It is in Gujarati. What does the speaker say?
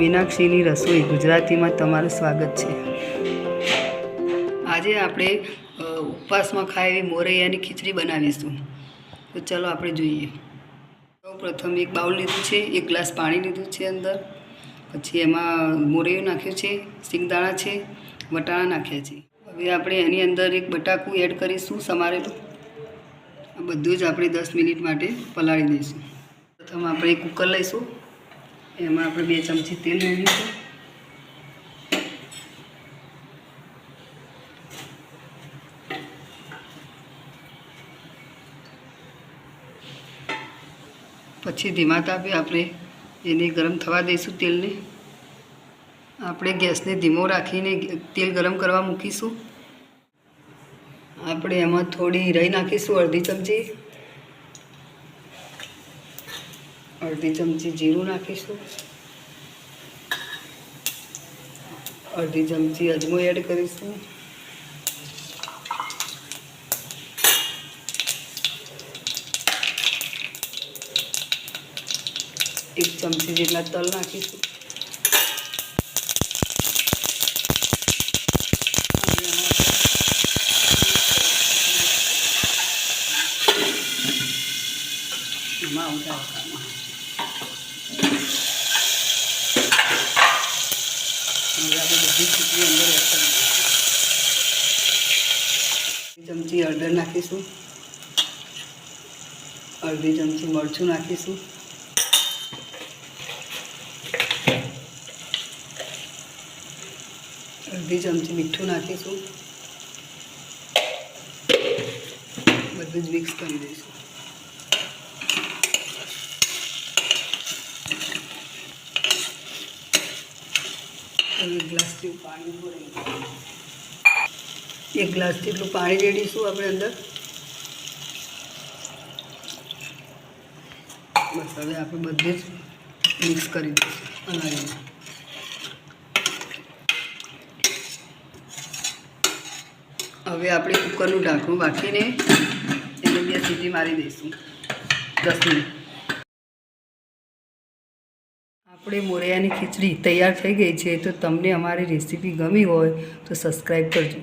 મીનાક્ષીની રસોઈ ગુજરાતીમાં તમારું સ્વાગત છે. આજે આપણે ઉપવાસમાં ખાય એવી મોરૈયાની ખીચડી બનાવીશું. તો ચાલો આપણે જોઈએ. સૌ પ્રથમ એક બાઉલ લીધું છે, એક ગ્લાસ પાણી લીધું છે અંદર. પછી એમાં મોરૈયું નાખ્યું છે, સિંગદાણા છે, વટાણા નાખ્યા છે. હવે આપણે એની અંદર એક બટાકું એડ કરીશું સમારેલું. આ બધું જ આપણે દસ મિનિટ માટે પલાળી દઈશું. પ્રથમ આપણે કુકર લઈશું. એમાં આપણે બે ચમચી તેલ ઉમેરીશું પછી ધીમા તાપે આપણે એને ગરમ થવા દઈશું તેલને. આપણે ગેસને ધીમો રાખીને તેલ ગરમ કરવા મૂકીશું. આપણે એમાં થોડી રહી નાખીશું અડધી ચમચી. અડધી ચમચી જીરું નાખીશું. અડધી ચમચી અજમો એડ કરીશું. એક ચમચી જેટલા તલ નાખીશું. એમાં આવતા આવતામાં હવે આપણે બધી ખીચડી અંદર એડ કરી દઈશું ચમચી હળદર નાખીશું. અડધી ચમચી મરચું નાખીશું. અડધી ચમચી મીઠું નાખીશું. બધું જ મિક્સ કરી દઈશું. એક ગ્લાસ જેવું પાણી એક ગ્લાસ જેટલું પાણી રેડીશું આપણે અંદર. બસ હવે આપણે બધું જ મિક્સ કરી દઈશું અનાજમાં હવે આપણે કુકરનું ઢાંકણું બાકીને એને બે સીટી મારી દઈશું. દસ મિનિટ. આપણે મોરૈયાની ખીચડી તૈયાર થઈ ગઈ છે, તો તમને અમારી રેસીપી ગમી હોય તો સબસ્ક્રાઈબ કરજો.